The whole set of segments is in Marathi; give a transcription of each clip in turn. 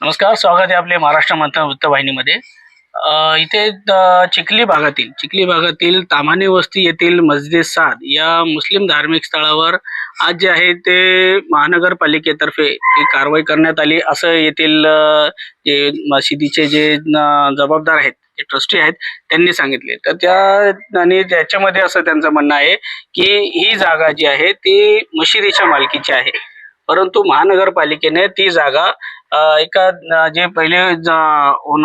नमस्कार स्वागत आहे आपले महाराष्ट्र मंथन वृत्तवाहिनीमध्ये इथे चिखली भागातील चिखली भागातील तामाने वस्ती येथील मस्जिद साद या मुस्लिम धार्मिक स्थळावर आज जे आहे ते महानगरपालिकेतर्फे ती कारवाई करण्यात आली. असं येथील जे मशिदीचे जे जबाबदार आहेत जे ट्रस्टी आहेत त्यांनी सांगितले. तर त्या आणि त्याच्यामध्ये असं त्यांचं म्हणणं आहे की ही जागा जी आहे ती मशिदीच्या मालकीची आहे. परंतु महानगरपालिकेने ती जागा एका जे पहिले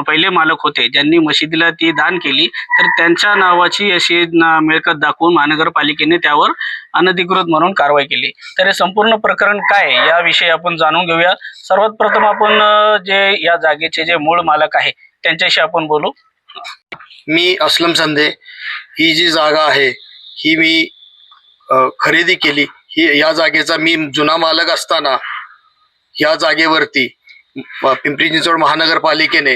पहिले मालक होते ज्यांनी मशिदीला ती दान केली तर त्यांच्या नावाची अशी मिळकत दाखवून महानगरपालिकेने त्यावर अनधिकृत म्हणून कारवाई केली. तर हे संपूर्ण प्रकरण काय याविषयी आपण जाणून घेऊया. सर्वात प्रथम आपण जे या जागेचे जे मूळ मालक आहे त्यांच्याशी आपण बोलू. मी असलम संदे ही जी जागा आहे ही मी खरेदी केली. ही या जागेचा मी जुना मालक असताना या जागेवरती पिंपरी चिंचवड महानगरपालिकेने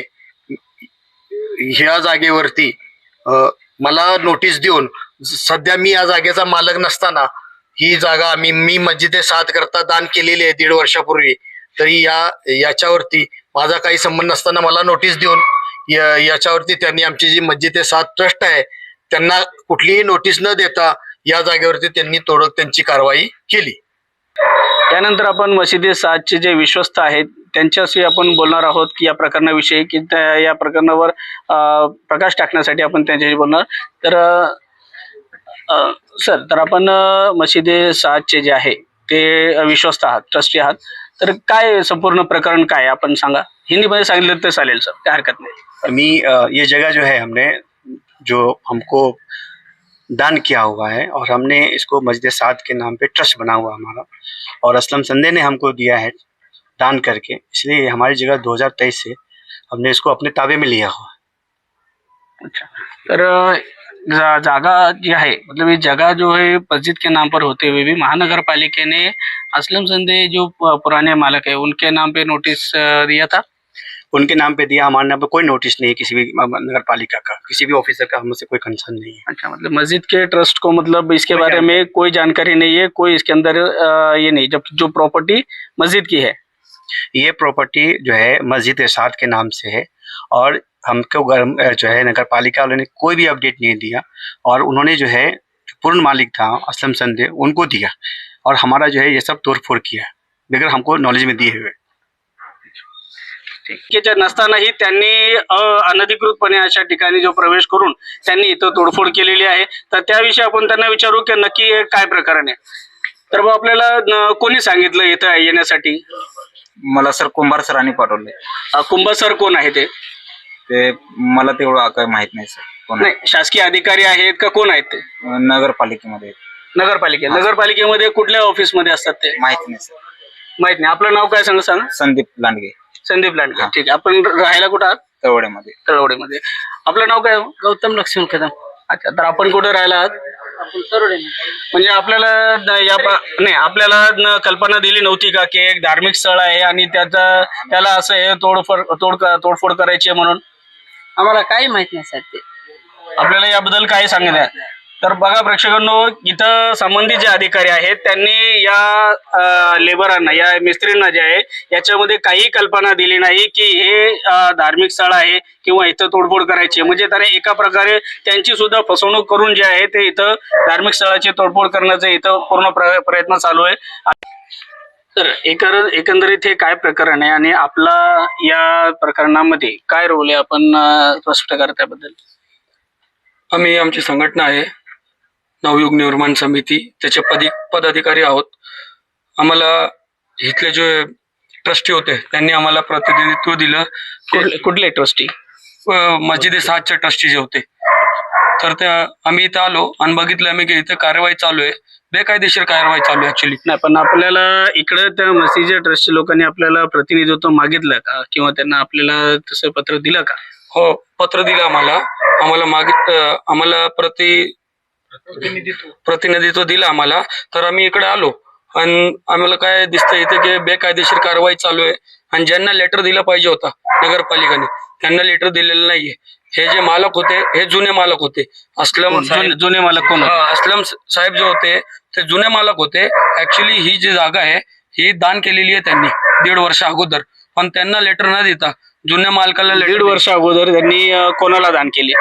ह्या जागेवरती मला नोटीस देऊन सध्या मी या जागेचा मालक नसताना ही जागा मी मी मस्जिदे साथ करता दान केलेली आहे दीड वर्षापूर्वी. तरी या याच्यावरती माझा काही संबंध नसताना मला नोटीस देऊन या- याच्यावरती त्यांनी आमची जी म्हणजे मस्जिद ए सात ट्रस्ट आहे त्यांना कुठलीही नोटीस न देता या जागेवरती त्यांनी तोडक त्यांची कारवाई केली. त्यानंतर आपण मशिदी सातचे जे विश्वस्त आहेत त्यांच्याशी आपण बोलणार आहोत की या प्रकरणाविषयी की त्या या प्रकरणावर अ, प्रकाश टाकण्यासाठी आपण त्यांच्याशी बोलणार. तर अ, सर तर आपण अ, मशिदी सातचे जे आहे ते विश्वस्त आहात ट्रस्टी आहात. तर काय संपूर्ण प्रकरण काय आहे? आपण सांगा. हिंदीमध्ये सांगितलं तर चालेल सर. काय हरकत नाही. अमी अ, ये जगह जो है हमने जो हमको दान किया हुआ है और हमने इसको मस्जिद साद के नाम पे ट्रस्ट बना हुआ हमारा। और असलम संदे ने हमको दिया है दान करके, इसलिए हमारी जगह 2023 से हमने इसको अपने ताबे में लिया हुआ अच्छा तर जागा जी है मतलब ये जगह जो है मस्जिद के नाम पर होते हुए भी महानगर ने असलम संदे जो पुराने मालक है, उनके नाम पे नोटिस दिया था? उनके नाम पे दिया हमारे नाम पे कोई नोटिस नहीं है किसी भी नगर पालिका का किसी भी ऑफिसर का हमसे कोई कंसर्न नहीं है। अच्छा मतलब मस्जिद के ट्रस्ट को मतलब इसके बारे में कोई जानकारी नहीं है कोई इसके अंदर ये नहीं जब जो प्रॉपर्टी मस्जिद की है। ये प्रॉपर्टी जो है मस्जिद इरशाद के नाम से है और हमको जो है नगर पालिका वालों ने कोई भी अपडेट नहीं दिया और उन्होंने जो है पूर्ण मालिक था असलम संदे उनको दिया और हमारा जो है ये सब तोड़ फोड़ किया बगैर हमको नॉलेज में दिए हुए। ठीक नसतानाही त्यांनी अ, अनधिकृतपणे अशा ठिकाणी जो प्रवेश करून त्यांनी इथं तोडफोड केलेली आहे. तर त्याविषयी आपण त्यांना विचारू की नक्की काय प्रकरण आहे? तर मग आपल्याला कोणी सांगितलं इथं येण्यासाठी? मला सर कुंभार सरांनी पाठवले. अ, कुंभ सर कोण आहे ते? ते मला तेवढं काय माहीत नाही सर. नाही शासकीय अधिकारी आहेत का कोण आहेत ते? नगरपालिकेमध्ये. नगरपालिके नगरपालिकेमध्ये कुठल्या ऑफिसमध्ये असतात ते? माहीत नाही सर. माहीत नाही. आपलं नाव काय सांगा सांगा? संदीप लांडगे. संदीप लांडगे. ठीक आहे. आपण राहायला कुठं आहात? तवड्यामध्ये तळवडेमध्ये. आपलं नाव काय हो? गौतम लक्ष्मण कदम. अच्छा तर आपण कुठं राहिला आहात? आपण तरोडे म्हणजे आपल्याला न- या पा- नाही आपल्याला न कल्पना दिली नव्हती का की एक धार्मिक स्थळ आहे आणि त्याचा त्याला असं हे तोडफोड तोड तोडफोड करायची आहे म्हणून? आम्हाला काही माहीत नाही सर ते. आपल्याला याबद्दल काय सांगितलं तर बघा प्रेक्षकांनो इथं संबंधित जे अधिकारी आहेत त्यांनी या लेबरांना या मिस्त्रींना जे आहे याच्यामध्ये काही कल्पना दिली नाही की हे धार्मिक स्थळ आहे किंवा इथं तोडफोड करायची म्हणजे त्याने एका प्रकारे त्यांची सुद्धा फसवणूक करून जे आहे ते इथं धार्मिक स्थळाची तोडफोड करण्याचं इथं पूर्ण प्र- प्रयत्न चालू आहे. तर एकर एकंदरीत हे काय प्रकरण आहे आणि आपला या प्रकरणामध्ये काय रोल आहे आपण स्पष्ट करा त्याबद्दल. आम्ही आमची संघटना आहे. नवयुग निर्माण समिती त्याचे पदी पदाधिकारी आहोत. आम्हाला इथले जे ट्रस्टी होते त्यांनी आम्हाला प्रतिनिधित्व दिलं. कुठले ट्रस्टी मस्जिद सातचे ट्रस्टी जे होते. तर त्या आम्ही इथं आलो आणि बघितलं आम्ही की इथं कारवाई चालू आहे. बेकायदेशीर कारवाई चालू आहे ऍक्च्युली नाही पण आपल्याला इकडे त्या मस्जिदच्या ट्रस्टच्या लोकांनी आपल्याला प्रतिनिधित्व मागितलं का? किंवा त्यांना आपल्याला तसं पत्र दिलं का? हो पत्र दिलं आम्हाला. आम्हाला मागित आम्हाला प्रति प्रतिनिधित्व. दिलं आम्हाला. तर आम्ही इकडे आलो आणि आम्हाला काय दिसतंय इथे की बेकायदेशीर कारवाई चालू आहे. आणि ज्यांना लेटर दिलं पाहिजे होता नगरपालिकेने त्यांना लेटर दिलेलं नाहीये. हे जे मालक होते हे जुने मालक होते. असलम साहेब- जुने मालक कोण होते? असलम साहेब जे होते ते जुने मालक होते. ऍक्च्युली ही जी जागा आहे ही दान केलेली आहे त्यांनी दीड वर्ष अगोदर. पण त्यांना लेटर न देता जुन्या मालकाला दीड वर्ष अगोदर त्यांनी कोणाला दान केली?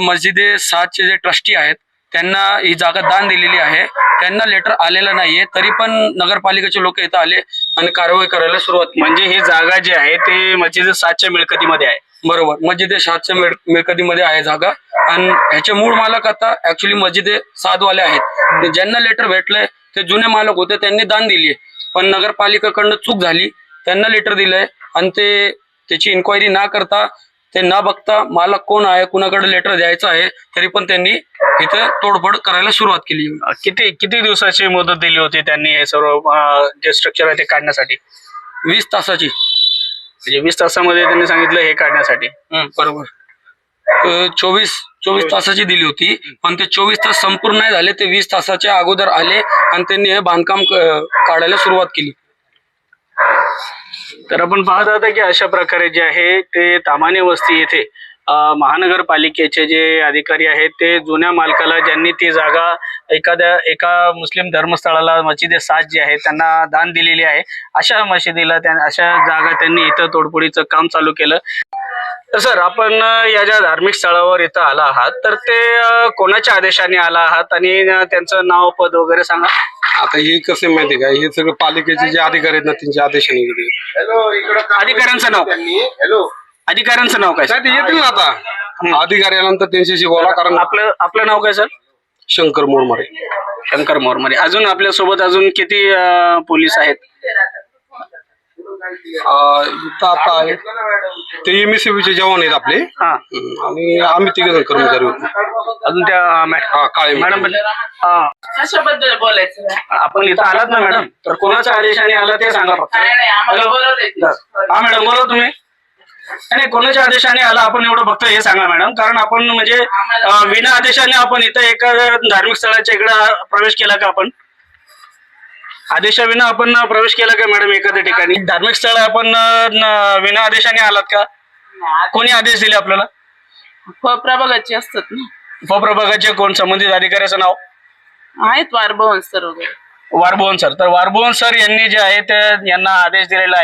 मस्जिदे सातचे जे ट्रस्टी आहेत त्यांना ही जागा दान दिलेली आहे. त्यांना लेटर आलेलं नाहीये. तरी पण नगरपालिकेचे लोक इथं आले आणि कारवाई करायला सुरुवात केली. म्हणजे ही जागा जी आहे ते मस्जिद सातच्या मिळकतीमध्ये आहे. बरोबर. मस्जिद सातच्या मिळ मिळकतीमध्ये आहे जागा. आणि ह्याचे मूळ मालक आता ऍक्च्युली मस्जिद सातवाले आहेत. ज्यांना लेटर भेटलंय ते जुने मालक होते त्यांनी दान दिली पण नगरपालिकेकडनं चूक झाली. त्यांना लेटर दिलंय. आणि ते त्याची इन्क्वायरी ना करता ते न बघता मालक कोण आहे कुणाकडे लेटर द्यायचं आहे तरी पण त्यांनी इथे तोडफोड करायला सुरुवात केली. किती किती दिवसाची मुदत दिली होती त्यांनी हे सर्व अ, जे स्ट्रक्चर आहे ते काढण्यासाठी? वीस तासाची. म्हणजे वीस तासामध्ये त्यांनी सांगितलं हे काढण्यासाठी. हं, बरोबर. अ, चोवीस चोवीस तासाची दिली होती पण ते चोवीस तास संपूर्ण नाही झाले ते वीस तासाच्या अगोदर आले आणि त्यांनी हे बांधकाम क- काढायला सुरुवात केली. तर आपण पाहत आहोत की अशा प्रकारे जे आहे ते तामाने वस्ती येथे महानगरपालिकेचे जे अधिकारी आहेत ते जुन्या मालकाला ज्यांनी ती जागा एखाद्या एका मुस्लिम धर्मस्थळाला मशिदे सात जे आहे त्यांना दान दिलेली आहे. अशा मशिदीला त्या अशा जागा त्यांनी इथं तोडफोडीचं काम चालू केलं. तर सर आपण या ज्या धार्मिक स्थळावर इथं आला आहात तर ते कोणाच्या आदेशाने आला आहात? आणि त्यांचं नाव पद वगैरे सांगा. आता हे कसं आहे माहिती का? हे सगळं पालिकेचे जे अधिकारी आहेत ना त्यांच्या आदेशाने इकडे अधिकाऱ्यांचं नाव. अधिकाऱ्यांचं नाव काय सर? ते येतील ना आता. अधिकारी आल्यानंतर त्यांच्याशी बोला कारण आपलं आपलं नाव काय सर? शंकर मोरमारे. शंकर मोरमारे. अजून आपल्यासोबत अजून किती अ, पोलीस आहेत? इथं आता आहे ते एमएससीबीचे जवान आहेत आपले. हा. आणि आम्ही तिघ जण कर्मचारी होतो. अजून त्या मॅ- हा काळे मॅडम हा. कशाबद्दल बोलायचं? आपण इथं आलात ना मॅडम? तर कोणाच्या आदेशाने आला ते सांगा फक्त. नाही नाही आम्हाला हॅलो? बोलवलंय. हा मॅडम बोला तुम्ही. नाही, नाही कोणाच्या आदेशाने आला आपण एवढं फक्त हे सांगा मॅडम. कारण आपण म्हणजे अ, विना आदेशाने आपण इथं एका धार्मिक स्थळाच्या इकडे प्रवेश केला का आपण? आदेशाविना आपण प्रवेश केला का मॅडम एखाद्या ठिकाणी? धार्मिक स्थळ आपण न- विना आदेशाने आलात का? कोणी आदेश दिले आपल्याला? प्रभागाचे असतात ना. उपप्रभागाचे कोण? संबंधित अधिकाऱ्याचं नाव? आहेत वारभवन सर वगैरे. वारभवन सर. तर वारभवन सर यांनी जे आहे ते यांना आदेश दिलेला आहे.